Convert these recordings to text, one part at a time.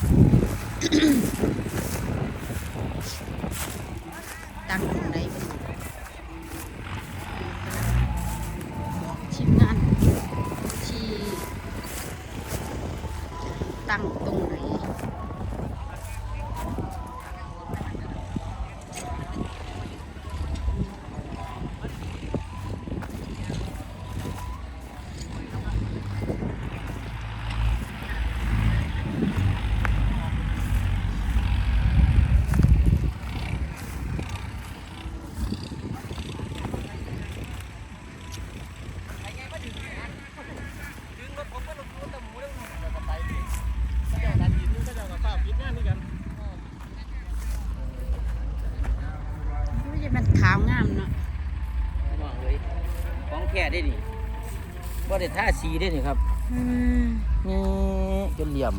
ตั้งตรงไหนทีมงานที่ตั้งตรงไหน ไม่ใช่มันขาวงามเนาะมองเลยของแท้ได้นี่บ่ได้ท่าสีได้นี่ครับอืมนี่จนเหลี่ยม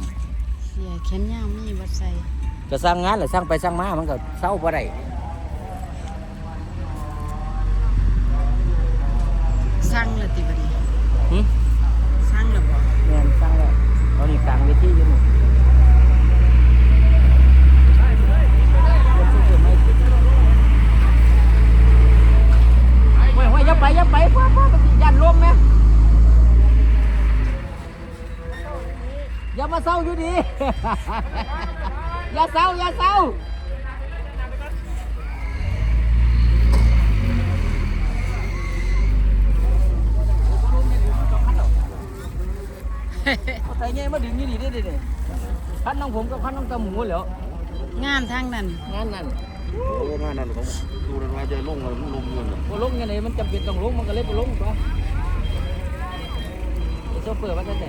เสียแขนยาวมีวัดใส่ก็สร้างงานหรือสร้างไปสร้างมา มันก็เศร้าบ่ได้สร้างเลยติบัดนี้หึสร้างแล้วบ่แม่นสร้างแล้วเอานี่กลางเวทีอยู่นี่เฮ้ยเฮ้ยอย่าไปอย่าไปพ่อพ่อมันสิยันลมไหมอย่ามาเศร้าอยู่ดี อย่าเศร้าอย่าเศร้าเอาแต่เงี้ยมาดึงนี่ดีได้ดิพันน้องผมกับพันน้องตาหมูเหรองามทางนั้นงานนั้นโอ้งานนั้นเขาดูแล้วว่าจะลงแล้วลงเงินพอลงยังไงมันจำเป็นต้องลงมันก็เลยไปลงตัวไอ้โซเฟอร์มันจะไหน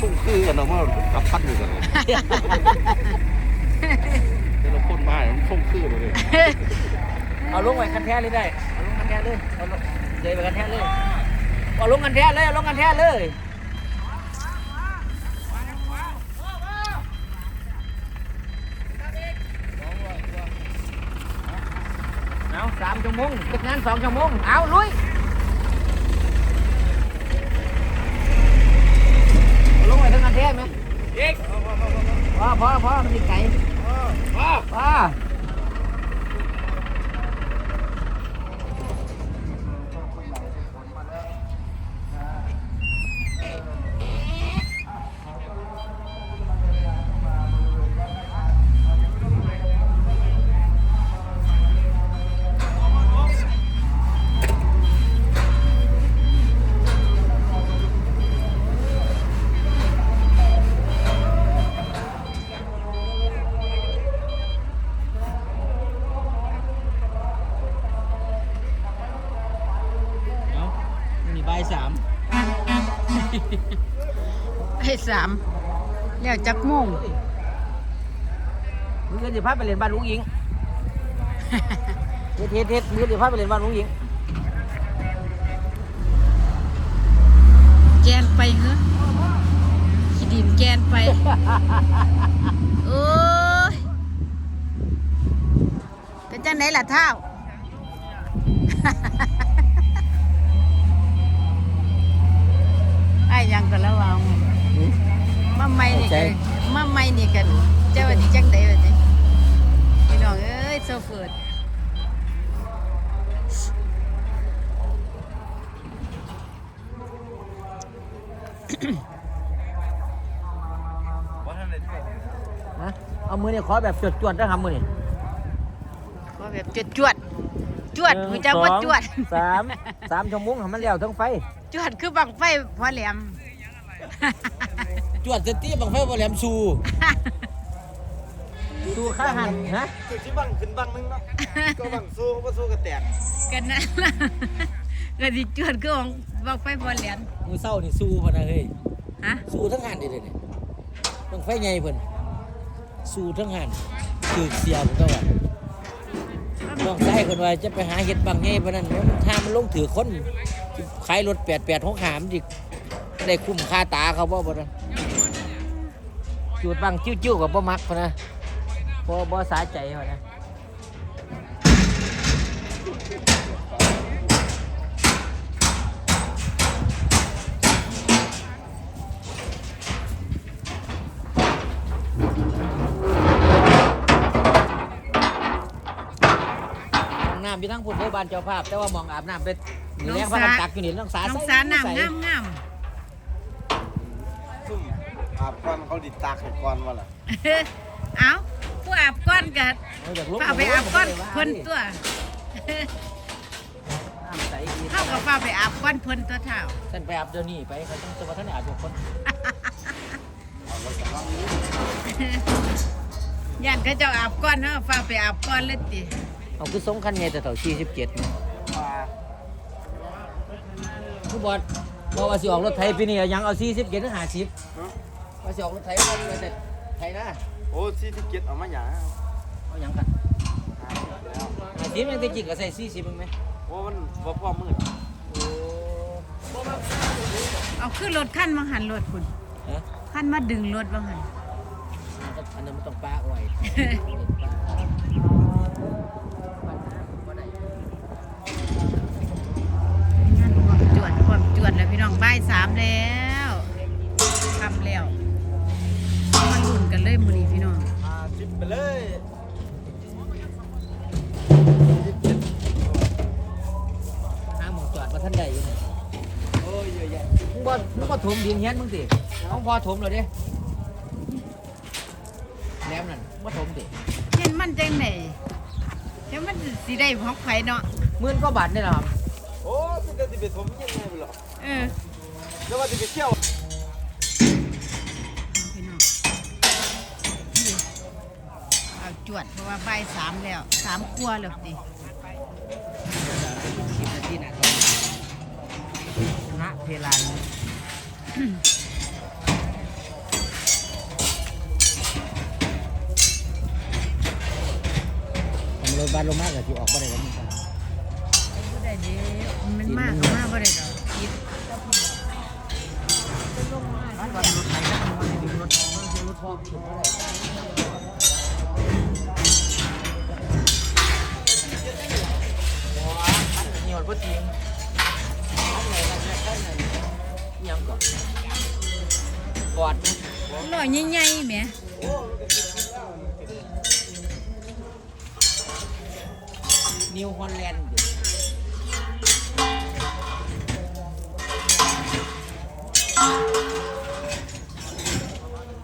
ส่งคือกันเนาะว่ากับพัดอยู่กันเลยแต่เราพ่นมามันส่งคือเลย เอาลงไว้คันแท้เลยได้ เอาลงคันแท้เลย เอาลงเดยไปคันแท้เลย เอาลงคันแท้เลย เอาลงคันแท้เลยเอาสามชั่วโมงติดงานสองชั่วโมง เอาลุย ลงไปทั้งอันแท้ไหมอีก พอพอพอมันติดไก่พอพอ สามแล้วจักโมงมึงก็จะพาไปเรียนบ้านลุงหญิงเฮ็ดเฮ็ดเฮ็ดมึงก็จะพาไปเรียนบ้านลุงหญิงแกนไปเหรอขี้ดินแกนไปโอ้ยเป็นจังไหนล่ะเท้าไอ้ยังก็ระวัง มาไม่นี่กันมาไม่นี่กันเจ้าวันนี้จังไดวันนี้พี่น้องเอ้ยโซเฟิร์ดฮะเอามือเนี่ยขอแบบจวดจวดๆนะครับมือนี่ว่าแบบจวดจวดจวดหนึ่งหูจักว่าสองจวดสามสามชั่วโมงให้มันแล้วทั้งไฟ จวดคือบังไฟพอแหลม จวดเสร็จที่บังไฟบ่แหลมสูสูข้าหันฮะคือที่บังขึ้นบังนึงเนาะก็บังสู้ก็สู้กันแตกกันนั่นล่ะก็สิจวดคือของบังไฟพอแหลมมือเศร้านี่สู้พะนะเฮ้ยฮะสู้ทั้งหันเด้อเนี่ยบังไฟใหญ่เพิ่นสู้ทั้งหันคือเสียผมก็ว่าน้องชายคนว่าจะไปหาเห็ดบางไงปะนั้นมันถ้ามันลงถือคนขายรถแปดแปดหกหามดิได้คุ้มค่าตาเขาบ่บ่นะ จูดบังจิ้วๆกับบ่มักพอนะพอบ่สาใจพอนะน้ำอยู่ทั้งพุ่นเด้อบานเจ้าภาพ แต่ว่ามองอาบน้ำเป็นแรงพักตักอยู่นี่ต้องสาน้องสาน้ำงาม อาบก่อนเขาดิตักให้ก่อนว่าล่ะๆเอ้าผู้อาบก้อนกันเอาจากลบฝ้าไปอาบก้อนคนตัวน้ำใสดีเข้ากับฝ้าไปอาบก้อนเพิ่นตัวเท่าท่านไปอาบเดี๋ยวนี้ไปเขาต้องจะมาท่านอาบทุกคนเอาแล้วก็ว่านี้ย่านเขาเจ้าอาบก้อนเนาะฝ้าไปอาบก้อนเลยติเอาคือสงคันใหญ่แต่เท่า47นี่ว่าผู้บอดบอกว่าสิออกรถไถปีนี้ยังเอา47ถึง50ฮะ ว่าสิออกรถไถบ่ได้แต่ไถนะโอ้ที่ที่เก็ตเอามาหยังเอาหยังกันหาแล้ว50ยังแต่จริงก็ใส่40มึงไหมโอ้มันบ่พอมืดโอ้เอาขึ้นรถขั้นมาหันรถคุณฮะขั้นมาดึงรถมาหันอันนั้นมันต้องป้าอ้อยบ่ได้งานความจวดความจวดแล้วพี่น้องบ่ายสามแล้ว ท่านใดอยู่นี่โอ้ยเยอะแยะมึงบ่มึงบ่ถมดินเฮียนมึงสิน้องพอถมเลยเด้แหลมนั่นบ่ถมสิเห็นมันจังไหนเดี๋ยวมันสิได้ของไผเนาะหมื่นกว่าบาทนี่แหละครับโอ้เป็นแต่ที่ไปสมยังไงบ่หรอเออแล้วว่าที่ไปเที่ยวพี่น้องนี่เอาจวดเพราะว่าบ่ายสามแล้วสามกว่าแล้วติ สิบนาทีนะ ชนะเพลานผมเลยบานลงมากกับที่ออกบ่ได้แล้วมึงครับบ่ได้เด้มันมากก็มากบ่ได้ดอกคิดบ้านวันรถไถนะมันดึงรถรถพ่อถึงบ่ได้บ่ว่าคันนี้มันบ่จริงคัน ยังก่อนกอดนะหน่อยใหญ่ๆแหมนิวฮอลแลนด์อยู่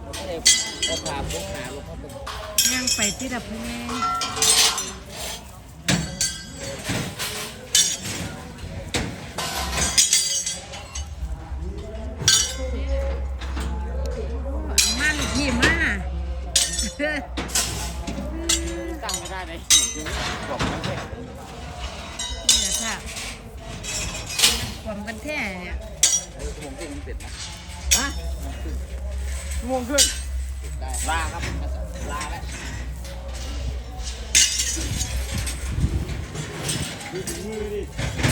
เราก็เลยเอาผ่าพวกหาลงเข้าไป ย่างไปที่ดับเพลิง ไม่ได้เลยบอกมันแค่นี่แหละค่ะความกันแท้เนี่ยผมติดมันติดนะฮะชั่วโมงครึ่งได้ลาครับลาแล้วดูดี